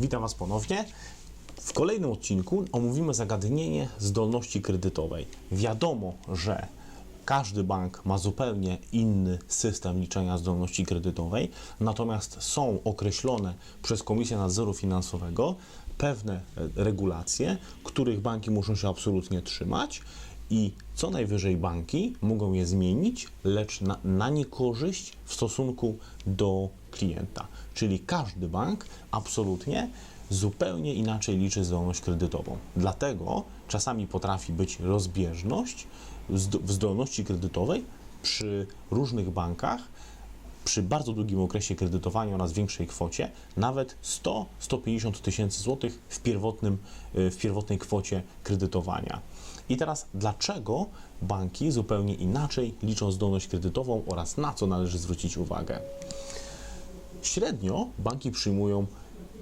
Witam Was ponownie. W kolejnym odcinku omówimy zagadnienie zdolności kredytowej. Wiadomo, że każdy bank ma zupełnie inny system liczenia zdolności kredytowej, natomiast są określone przez Komisję Nadzoru Finansowego pewne e, regulacje, których banki muszą się absolutnie trzymać i co najwyżej banki mogą je zmienić, lecz na, na niekorzyść w stosunku do klienta. Czyli każdy bank absolutnie zupełnie inaczej liczy zdolność kredytową. Dlatego czasami potrafi być rozbieżność w zdolności kredytowej przy różnych bankach przy bardzo długim okresie kredytowania oraz większej kwocie, nawet 100-150 tysięcy złotych w, pierwotnym, y, w pierwotnej kwocie kredytowania. I teraz, dlaczego banki zupełnie inaczej liczą zdolność kredytową oraz na co należy zwrócić uwagę? Średnio banki przyjmują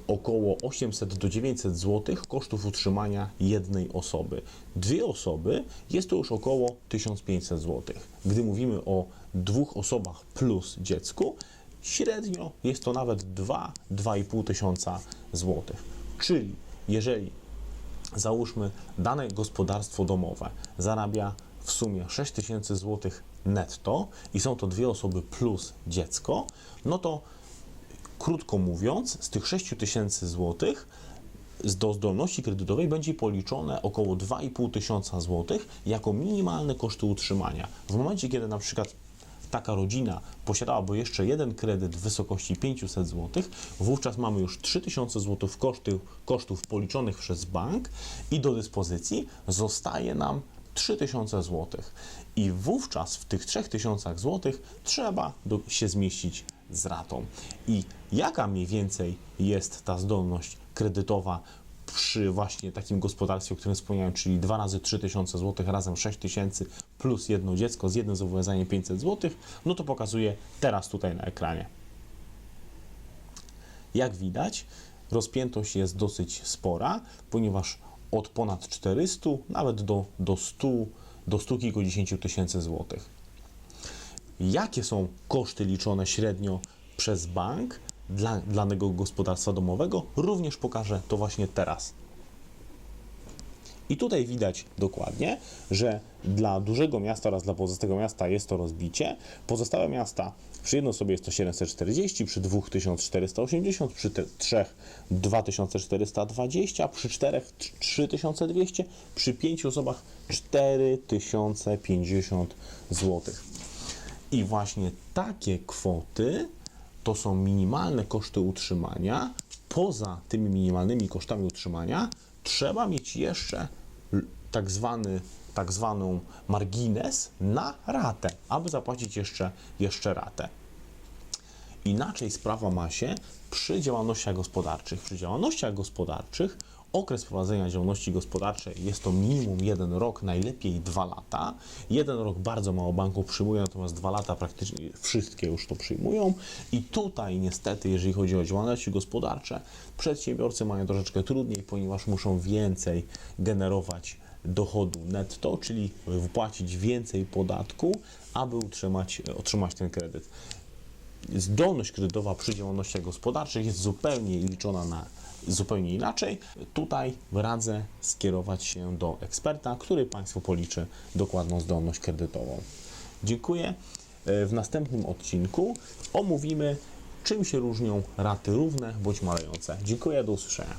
około 800 do 900 zł kosztów utrzymania jednej osoby. Dwie osoby jest to już około 1500 zł. Gdy mówimy o dwóch osobach plus dziecku, średnio jest to nawet 2-2,5 tysiąca złotych. Czyli jeżeli załóżmy dane gospodarstwo domowe zarabia w sumie 6 tysięcy złotych netto i są to dwie osoby plus dziecko, no to krótko mówiąc, z tych 6 tysięcy złotych z- do zdolności kredytowej będzie policzone około 2,5 tysiąca złotych jako minimalne koszty utrzymania. W momencie, kiedy na przykład taka rodzina posiadałaby jeszcze jeden kredyt w wysokości 500 zł, wówczas mamy już 3000 zł kosztów, kosztów policzonych przez bank i do dyspozycji zostaje nam 3000 zł. I wówczas w tych 3000 zł trzeba do, się zmieścić z ratą. I jaka mniej więcej jest ta zdolność kredytowa przy właśnie takim gospodarstwie, o którym wspomniałem, czyli 2 razy 3000 zł, razem 6000 plus jedno dziecko z jednym zobowiązaniem 500 zł, no to pokazuję teraz tutaj na ekranie. Jak widać, rozpiętość jest dosyć spora, ponieważ od ponad 400 nawet do, do 100, do 100 kilkudziesięciu tysięcy złotych. Jakie są koszty liczone średnio przez bank dla danego gospodarstwa domowego? Również pokażę to właśnie teraz. I tutaj widać dokładnie, że dla dużego miasta oraz dla pozostałego miasta jest to rozbicie. Pozostałe miasta przy jednej osobie jest to 740, przy dwóch 1480, przy trzech 2420, przy czterech 3200, przy pięciu osobach 4050 zł. I właśnie takie kwoty to są minimalne koszty utrzymania. Poza tymi minimalnymi kosztami utrzymania trzeba mieć jeszcze tak zwany tak zwaną margines na ratę, aby zapłacić jeszcze, jeszcze ratę. Inaczej sprawa ma się przy działalnościach gospodarczych. Przy działalnościach gospodarczych okres prowadzenia działalności gospodarczej jest to minimum jeden rok, najlepiej dwa lata. Jeden rok bardzo mało banków przyjmuje, natomiast dwa lata praktycznie wszystkie już to przyjmują. I tutaj niestety, jeżeli chodzi o działalności gospodarcze, przedsiębiorcy mają troszeczkę trudniej, ponieważ muszą więcej generować dochodu netto, czyli wypłacić więcej podatku, aby utrzymać, otrzymać ten kredyt zdolność kredytowa przy działalnościach gospodarczych jest zupełnie liczona na zupełnie inaczej. Tutaj radzę skierować się do eksperta, który Państwu policzy dokładną zdolność kredytową. Dziękuję. E, W następnym odcinku omówimy, czym się różnią raty równe bądź malejące. Dziękuję, do usłyszenia.